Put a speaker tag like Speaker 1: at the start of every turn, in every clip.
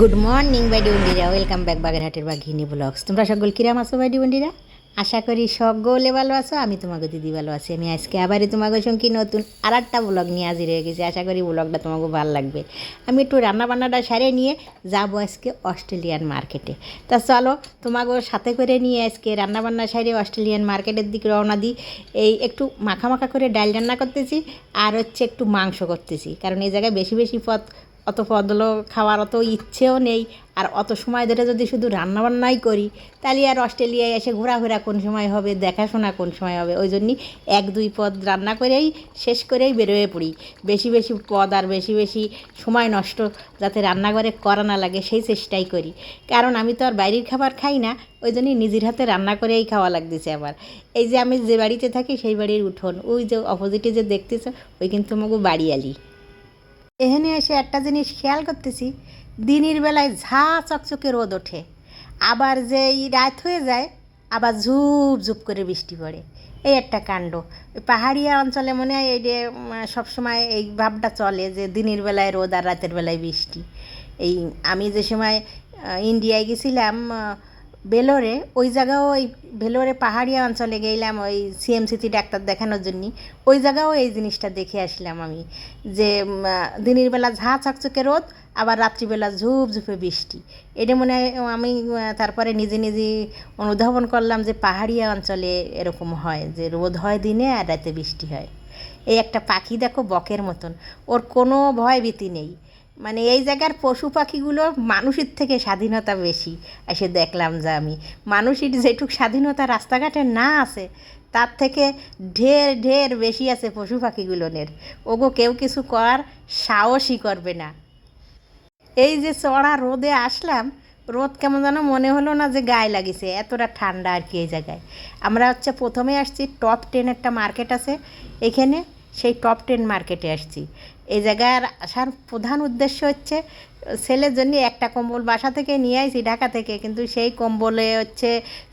Speaker 1: Good morning বাইডি বন্ডিরা welcome back বাগেরহাটের বাঘিনী ব্লগস তোমরা সকল কিরাম আছো বাইডি বন্ডিরা আশা করি সকলে ভালো আছো, আমি তোমাকে দিদি ভালো আছি। আমি আজকে আবারই তোমাকে সঙ্গে নতুন আর একটা ব্লগ নিয়ে হাজির হয়ে গেছি। আশা করি ব্লগটা তোমাকে ভালো লাগবে। আমি একটু রান্নাবান্নাটা সারিয়ে নিয়ে যাব আজকে অস্ট্রেলিয়ান মার্কেটে। তা চলো তোমাকে সাথে করে নিয়ে আজকে রান্নাবান্না সারিয়ে অস্ট্রেলিয়ান মার্কেটের দিকে রওনা দিই। এই একটু মাখা মাখা করে ডাল রান্না করতেছি, আর হচ্ছে একটু মাংস করতেছি। কারণ এই জায়গায় বেশি বেশি পথ অত পদলো খাওয়ার অত ইচ্ছেও নেই। আর অত সময় ধরে যদি শুধু রান্নাবান্নাই করি, তাহলে আর অস্ট্রেলিয়ায় এসে ঘোরাফেরা কোন সময় হবে, দেখাশোনা কোন সময় হবে? ওই জন্যই এক, দুই পদ রান্না করেই শেষ করেই বেরোয়ে পড়ি। বেশি বেশি পদ আর বেশি বেশি সময় নষ্ট যাতে রান্নাঘরে করা না লাগে, সেই চেষ্টাই করি। কারণ আমি তো আর বাইরের খাবার খাই না, ওই জন্যই নিজের হাতে রান্না করেই খাওয়া লাগতেছে আবার এই যে আমি যে বাড়িতে থাকি, সেই বাড়ির উঠোন। ওই যে অপোজিটে যে দেখতেছ, ওই কিন্তু আমাকে বাড়ি আলি এখানে এসে একটা জিনিস খেয়াল করতেছি, দিনের বেলায় ঝা চকচকে রোদ ওঠে। আবার যে রাত হয়ে যায়, আবার ঝুপ ঝুপ করে বৃষ্টি পড়ে। এই একটা কাণ্ড। পাহাড়িয়া অঞ্চলে মনে হয় এই যে সবসময় এই ভাবটা চলে যে দিনের বেলায় রোদ আর রাতের বেলায় বৃষ্টি। এই আমি যে সময় ইন্ডিয়ায় গেছিলাম বেলোরে ওই জায়গাও ওই ভেলোরে পাহাড়িয়া অঞ্চলে গেলাম ওই সিএমসিটি ডাক্তার দেখানোর জন্য। ওই জায়গাও এই জিনিসটা দেখে আসলাম আমি, যে দিনের বেলা ঝাঁ চকচকে রোদ, আবার রাত্রিবেলা ঝুপ ঝুপে বৃষ্টি। এটা মনে হয় আমি তারপরে নিজে নিজে অনুধাবন করলাম যে পাহাড়িয়া অঞ্চলে এরকম হয়, যে রোদ হয় দিনে আর রাতে বৃষ্টি হয়। এই একটা পাখি দেখো বকের মতন, ওর কোনো ভয় ভীতি নেই। মানে এই জায়গার পশু পাখিগুলো মানুষের থেকে স্বাধীনতা বেশি, এসে দেখলাম যে আমি। মানুষের যেটুক স্বাধীনতা রাস্তাঘাটে না আছে, তার থেকে ঢের ঢের বেশি আছে পশু পাখিগুলোনের। ওগো, কেউ কিছু করার সাহসই করবে না। এই যে চড়া রোদে আসলাম, রোদ কেমন যেন মনে হলো না যে গায়ে লাগিছে, এতটা ঠান্ডা আর কি এই জায়গায়। আমরা হচ্ছে প্রথমে আসছি টপ টেন একটা মার্কেট আছে, এখানে সেই টপ টেন মার্কেটে আসছি। এই জায়গার আসার প্রধান উদ্দেশ্য হচ্ছে ছেলের জন্য একটা কম্বল বাসা থেকে নিয়ে আইছি ঢাকা থেকে, কিন্তু সেই কম্বলে হচ্ছে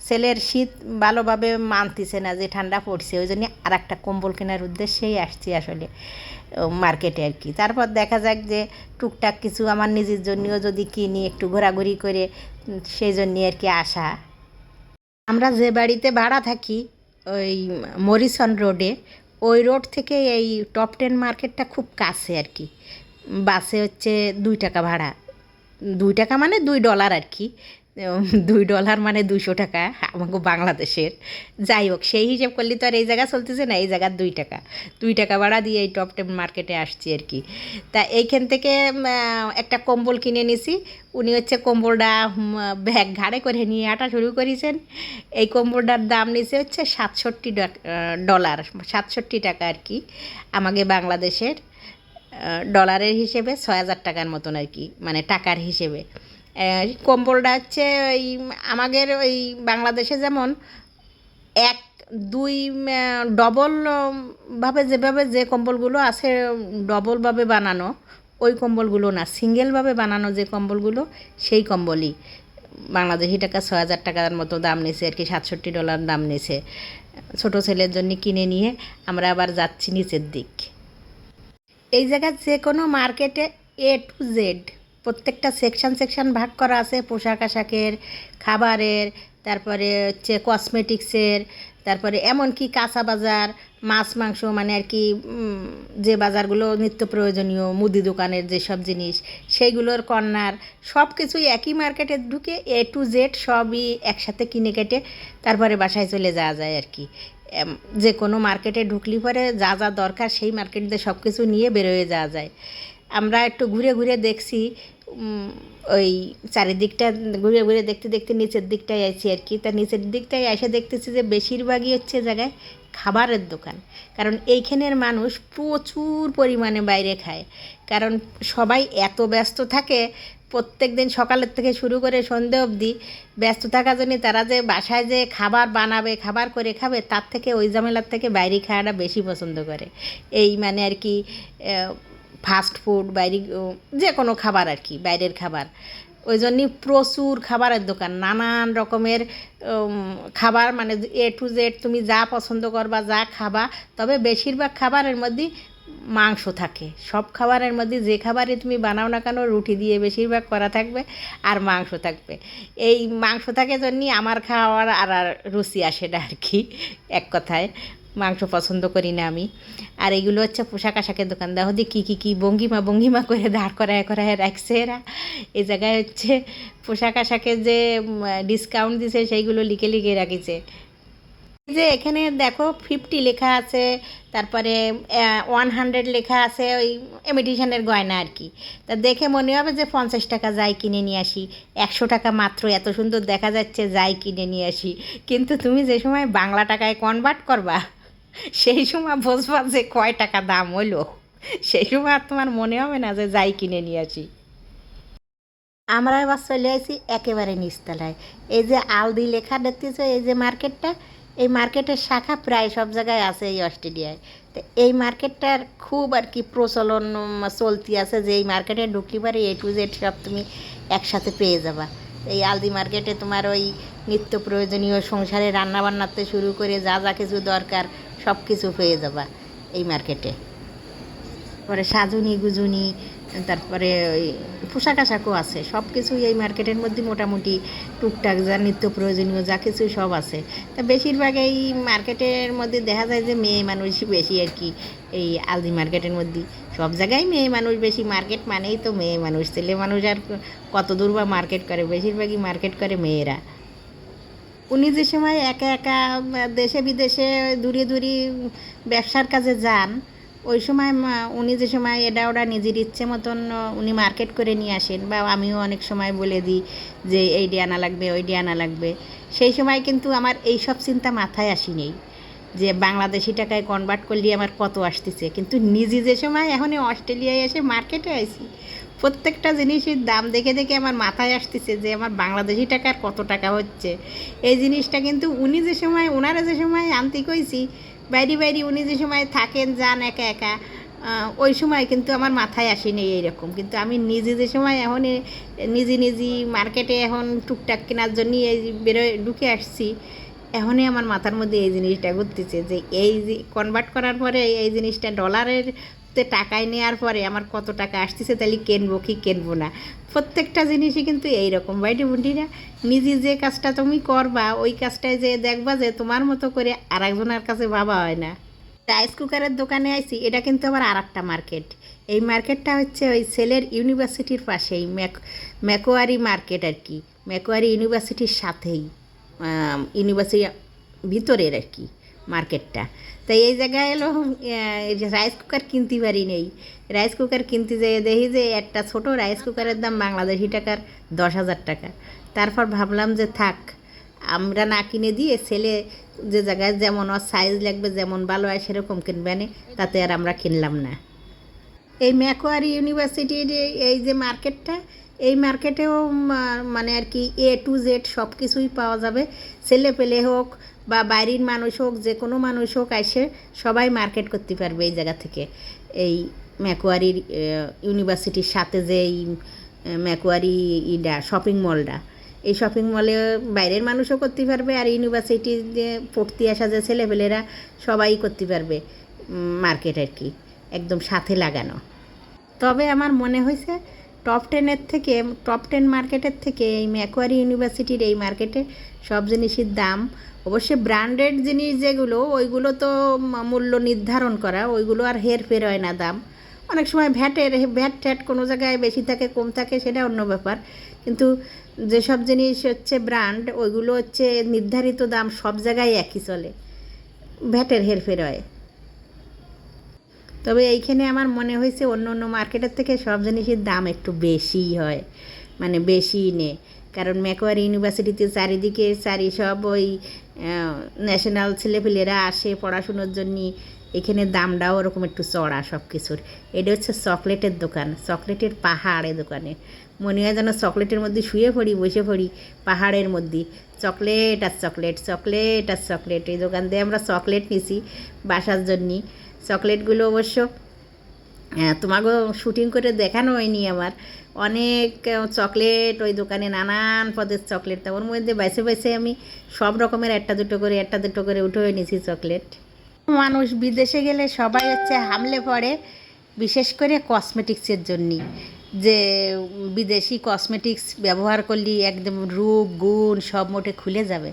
Speaker 1: ছেলের শীত ভালোভাবে মানতেছে না, যে ঠান্ডা পড়ছে, ওই জন্য আর একটা কম্বল কেনার উদ্দেশ্যেই আসছি আসলে মার্কেটে আর কি। তারপর দেখা যাক যে টুকটাক কিছু আমার নিজের জন্যও যদি কিনি, একটু ঘোরাঘুরি করে সেই জন্যে আর কি আসা। আমরা যে বাড়িতে ভাড়া থাকি, ওই মরিসন রোডে ওই রোড থেকে এই টপ টেন মার্কেটটা খুব কাছে আর কি। বাসে হচ্ছে দুই টাকা ভাড়া। দুই টাকা মানে দুই ডলার আর কি। দুই ডলার মানে দুইশো টাকা আমাকে বাংলাদেশের। যাই হোক, সেই হিসেব করলে তো আর এই জায়গা চলতেছে না, এই জায়গার দুই টাকা। দুই টাকা ভাড়া দিয়ে এই টপ টেন মার্কেটে আসছি আর কি। তা এইখান থেকে একটা কম্বল কিনে নিছি। উনি হচ্ছে কম্বলটা ব্যাগ ঘাড়ে করে নিয়ে হাঁটা শুরু করেছেন। এই কম্বলটার দাম নিছে হচ্ছে সাতষট্টি ডলার, সাতষট্টি টাকা আর কি আমাকে বাংলাদেশের ডলারের হিসেবে ছয় হাজার টাকার মতন আর কি মানে টাকার হিসেবে। কম্বলটা হচ্ছে ওই আমাদের ওই বাংলাদেশে যেমন এক, দুই ডবল ভাবে যেভাবে যে কম্বলগুলো আছে ডবলভাবে বানানো, ওই কম্বলগুলো না। সিঙ্গেলভাবে বানানো যে কম্বলগুলো সেই কম্বলই বাংলাদেশি টাকা ছয় হাজার টাকার মতো দাম নিছে, আর কি সাতষট্টি ডলার দাম নিছে। ছোটো ছেলের জন্য কিনে নিয়ে আমরা আবার যাচ্ছি নিচের দিক। এই জায়গার যে কোনো মার্কেটে এ টু জেড প্রত্যেকটা সেকশন সেকশন ভাগ করা আছে, পোশাক আশাকের, খাবারের, তারপরে হচ্ছে কসমেটিক্সের তারপরে এমনকি কাঁচা বাজার, মাছ, মাংস মানে আর কি যে বাজারগুলো নিত্য প্রয়োজনীয়, মুদি দোকানের যেসব জিনিস, সেইগুলোর কর্নার সব কিছুই একই মার্কেটে ঢুকে এ টু জেড সবই একসাথে কিনে কেটে তারপরে বাসায় চলে যাওয়া যায় আর কি। যে কোনো মার্কেটে ঢুকলি পরে যা যা দরকার সেই মার্কেট দিয়ে সব কিছু নিয়ে বেরোয় যাওয়া যায়। আমরা একটু ঘুরে ঘুরে দেখছি ওই চারিদিকটা ঘুরে ঘুরে দেখতে দেখতে নিচের দিকটায় আছি আর কি। তা নিচের দিকটায় এসে দেখতেছি যে বেশিরভাগই হচ্ছে জায়গায় খাবারের দোকান। কারণ এইখানের মানুষ প্রচুর পরিমাণে বাইরে খায়। কারণ সবাই এত ব্যস্ত থাকে, প্রত্যেক দিন সকালের থেকে শুরু করে সন্ধে অবধি ব্যস্ত থাকার জন্য তারা যে বাসায় যে খাবার বানাবে, খাবার করে খাবে, তার থেকে ওই ঝামেলার থেকে বাইরে খাওয়াটা বেশি পছন্দ করে। এই মানে আর কি ফাস্ট ফুড বাইরে যে কোনো খাবার আর কি, বাইরের খাবার। ওই জন্যই প্রচুর খাবারের দোকান, নানান রকমের খাবার মানে এ টু জেড তুমি যা পছন্দ করবা, যা খাবা, তবে বেশিরভাগ খাবারের মধ্যে মাংস থাকে। সব খাবারের মধ্যে যে খাবারই তুমি বানাও না কেন, রুটি দিয়ে বেশিরভাগ করা থাকবে আর মাংস থাকবে। এই মাংস থাকে জন্যই আমার খাওয়ার আর আর রুচি আসে না আর কি, এক কথায়। মাংস পছন্দ করি না আমি। আর এগুলো হচ্ছে পোশাক আশাকের দোকান। দেখো দিয়ে কী কী কী ভঙ্গিমা ভঙ্গিমা করে দাঁড় করায় করায় রাখছে এরা এ জায়গায় হচ্ছে পোশাক আশাকের যে ডিসকাউন্ট দিছে, সেইগুলো লিখে লিখে রাখিছে। যে এখানে দেখো ফিফটি লেখা আছে, তারপরে ওয়ান হান্ড্রেড লেখা আছে ওই এমিটেশনের গয়না আর কি। তা দেখে মনে হবে যে পঞ্চাশ টাকা যাই কিনে নিয়ে আসি। একশো টাকা মাত্র, এত সুন্দর দেখা যাচ্ছে, যাই কিনে নিয়ে আসি। কিন্তু তুমি যে সময় বাংলা টাকায় কনভার্ট করবা সেই সময় বুঝবা যে কয় টাকা দাম হলো সেই সময় আর তোমার মনে হবে না যে যাই কিনে নিয়ে আসি। আমরা এবার চলে আসি একেবারে নিচতলায়। এই যে আলদি লেখা দেখতেছো, এই যে মার্কেটটা, এই মার্কেটের শাখা প্রায় সব জায়গায় আছে এই অস্ট্রেলিয়ায়। তো এই মার্কেটটার খুব আর কি প্রচলন চলতি আছে যে এই মার্কেটে ঢুকলি পারে এ টু জেড সব তুমি একসাথে পেয়ে যাবা। এই আলদি মার্কেটে তোমার ওই নিত্য প্রয়োজনীয় সংসারে রান্নাবান্নাতে শুরু করে যা যা কিছু দরকার সব কিছু পেয়ে যাবা এই মার্কেটে। তারপরে সাজুনি, গুজুনি, তারপরে ওই পোশাক আশাকও আছে। সব কিছুই এই মার্কেটের মধ্যে মোটামুটি টুকটাক, যা নিত্য প্রয়োজনীয়, যা কিছু সব আছে। তা বেশিরভাগ এই মার্কেটের মধ্যে দেখা যায় যে মেয়ে মানুষই বেশি আর কি এই আলদি মার্কেটের মধ্যে। সব জায়গায় মেয়ে মানুষ বেশি। মার্কেট মানেই তো মেয়ে মানুষ। ছেলে মানুষ আর কত দূর বা মার্কেট করে? বেশিরভাগই মার্কেট করে মেয়েরা। উনি যে সময় একা একা দেশে বিদেশে দূরে দূরে ব্যবসার কাজে যান, ওই সময় উনি যে সময় এটা ওরা নিজের ইচ্ছে মতন উনি মার্কেট করে নিয়ে আসেন বা আমিও অনেক সময় বলে দিই যে এই আনা লাগবে, ওই আনা লাগবে। সেই সময় কিন্তু আমার এই সব চিন্তা মাথায় আসেনি যে বাংলাদেশি টাকায় কনভার্ট করলে আমার কত আসতেছে। কিন্তু নিজে যে সময় এখন অস্ট্রেলিয়ায় এসে মার্কেটে আইছি প্রত্যেকটা জিনিসের দাম দেখে দেখে আমার মাথায় আসতেছে যে আমার বাংলাদেশি টাকার কত টাকা হচ্ছে। এই জিনিসটা কিন্তু উনি যে সময় ওনারা যে সময় আনতে কইছি, বাইরে বাইরে উনি যে সময় থাকেন, যান একা একা ওই সময় কিন্তু আমার মাথায় আসেনি এইরকম। কিন্তু আমি নিজে যে সময় এখন নিজে নিজে মার্কেটে এখন টুকটাক কেনার জন্য এই বেরোয় ঢুকে আসছি, এখনই আমার মাথার মধ্যে এই জিনিসটা ঘুরতেছে যে এই কনভার্ট করার পরে এই জিনিসটা ডলারের তে টাকায় নেওয়ার পরে আমার কত টাকা আসতেছে তাহলে কিনবো কি কেনবো না। প্রত্যেকটা জিনিসই কিন্তু এইরকম। বাইরে বুন্ডিরা নিজে যে কাজটা তুমি করবা, ওই কাজটায় যে দেখবা যে তোমার মতো করে আর একজনের কাছে ভাবা হয় না। রাইস কুকারের দোকানে আইছি, এটা কিন্তু আবার আর একটা মার্কেট এই মার্কেটটা হচ্ছে ওই সেলের ইউনিভার্সিটির পাশেই, ম্যাক, ম্যাকোয়ারি মার্কেট আর কি। ম্যাকোয়ারি ইউনিভার্সিটির সাথেই ইউনিভার্সিটি ভিতরের আর কি। মার্কেটটা। তাই এই জায়গায় এলো রাইস কুকার কিনতে পারি নেই। রাইস কুকার কিনতে যেয়ে দেখি যে একটা ছোট রাইস কুকারের দাম বাংলাদেশি টাকার দশ হাজার টাকা। তারপর ভাবলাম যে থাক, আমরা না কিনে দিয়ে ছেলে যে জায়গায় যেমন ওর সাইজ লাগবে, যেমন ভালো হয় সেরকম কিনবে তাতে আর আমরা কিনলাম না। এই ম্যাকোয়ারি ইউনিভার্সিটির এই যে মার্কেটটা, এই মার্কেটেও মানে আর কি এ টু জেড সব কিছুই পাওয়া যাবে। ছেলে পেলে হোক বা বাইরের মানুষ হোক, যে কোনো মানুষ হোক এসে সবাই মার্কেট করতে পারবে এই জায়গা থেকে। এই ম্যাকোয়ারির ইউনিভার্সিটির সাথে যে এই ম্যাকোয়ারি ইডা, শপিং মলটা। এই শপিং মলে বাইরের মানুষও করতে পারবে আর ইউনিভার্সিটি যে পড়তে আসা যে ছেলেপেলেরা সবাই করতে পারবে মার্কেট আর কি, একদম সাথে লাগানো। তবে আমার মনে হয়েছে টপ টেনের থেকে টপ টেন মার্কেটের থেকে এই ম্যাকোয়ারি ইউনিভার্সিটির এই মার্কেটে সব জিনিসের দাম। অবশ্যই ব্র্যান্ডেড জিনিস যেগুলো, ওইগুলো তো মূল্য নির্ধারণ করা, ওইগুলো আর হেরফের হয় না দাম। অনেক সময় ভ্যাটের, ভ্যাট ট্যাট কোনো জায়গায় বেশি থাকে, কম থাকে, সেটা অন্য ব্যাপার। কিন্তু যেসব জিনিস হচ্ছে ব্র্যান্ড ওইগুলো হচ্ছে নির্ধারিত দাম সব জায়গায় একই চলে। ভ্যাটের হেরফের হয়। তবে এইখানে আমার মনে হয়েছে অন্য অন্য মার্কেটের থেকে সব জিনিসের দাম একটু বেশিই হয় মানে বেশি নে। কারণ ম্যাকোয়ারি ইউনিভার্সিটিতে চারিদিকে চারি সব ওই ন্যাশনাল ছেলেপেলেরা আসে পড়াশুনোর জন্য, এখানে দামটাও ওরকম একটু চড়া সব কিছুর এটা হচ্ছে চকলেটের দোকান, চকলেটের পাহাড় দোকানে। মনে হয় যেন চকলেটের মধ্যে শুয়ে পড়ি, বসে পড়ি পাহাড়ের মধ্যে। চকলেট আর চকলেট চকলেট আর চকলেট, এই দোকান দিয়ে আমরা চকলেট নিছি বাসার জন্যে। চকলেটগুলো অবশ্য তোমাকেও শুটিং করে দেখানো হয়নি আমার অনেক চকলেট, ওই দোকানে নানান পদের চকলেট। তা ওর মধ্যে বাইসে বাইসে আমি সব রকমের একটা দুটো করে, একটা দুটো করে উঠে নিয়েছি চকলেট। মানুষ বিদেশে গেলে সবাই হচ্ছে হামলে পড়ে, বিশেষ করে কসমেটিক্সের জন্যই যে বিদেশি কসমেটিক্স ব্যবহার করলে একদম রূপ, গুণ সব মোটে খুলে যাবে।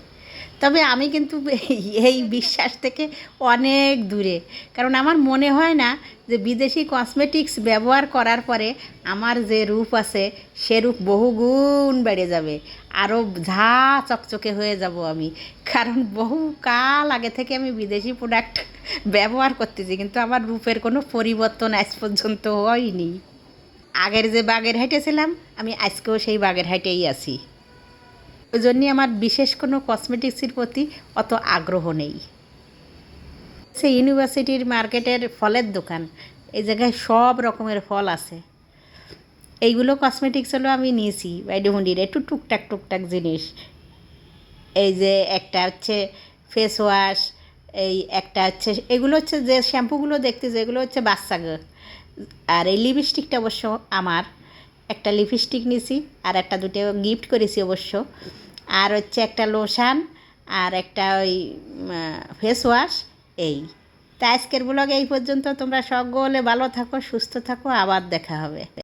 Speaker 1: তবে আমি কিন্তু এই বিশ্বাস থেকে অনেক দূরে। কারণ আমার মনে হয় না যে বিদেশি কসমেটিক্স ব্যবহার করার পরে আমার যে রূপ আছে, সে রূপ বহুগুণ বেড়ে যাবে। আরও ঝা চকচকে হয়ে যাব আমি। কারণ বহু কাল আগে থেকে আমি বিদেশি প্রোডাক্ট ব্যবহার করতেছি, কিন্তু আমার রূপের কোনো পরিবর্তন আজ পর্যন্ত হয়নি। আগের যে বাগের হাইটে ছিলাম, আমি আজকেও সেই বাগের হাইটেই আছি। ওই জন্যই আমার বিশেষ কোনো কসমেটিক্সের প্রতি অত আগ্রহ নেই। সে ইউনিভার্সিটির মার্কেটের ফলের দোকান, এই জায়গায় সব রকমের ফল আছে। এইগুলো কসমেটিক্স হলো আমি নিয়েছি বাইডুমন্ডির একটু টুকটাক টুকটাক জিনিস। এই যে একটা হচ্ছে ফেস ওয়াশ এই একটা হচ্ছে, এগুলো হচ্ছে যে শ্যাম্পুগুলো দেখতেছে এগুলো হচ্ছে বাচ্চাকে আর এই লিপস্টিকটা অবশ্য আমার, একটা লিপস্টিক নিয়েছি আর একটা দুটো গিফট করেছি অবশ্য। আর হচ্ছে একটা লোশান আর একটা ওই ফেস ওয়াশ এই। তা আজকের ব্লগ এই পর্যন্ত। তোমরা সকলে ভালো থাকো, সুস্থ থাকো, আবার দেখা হবে।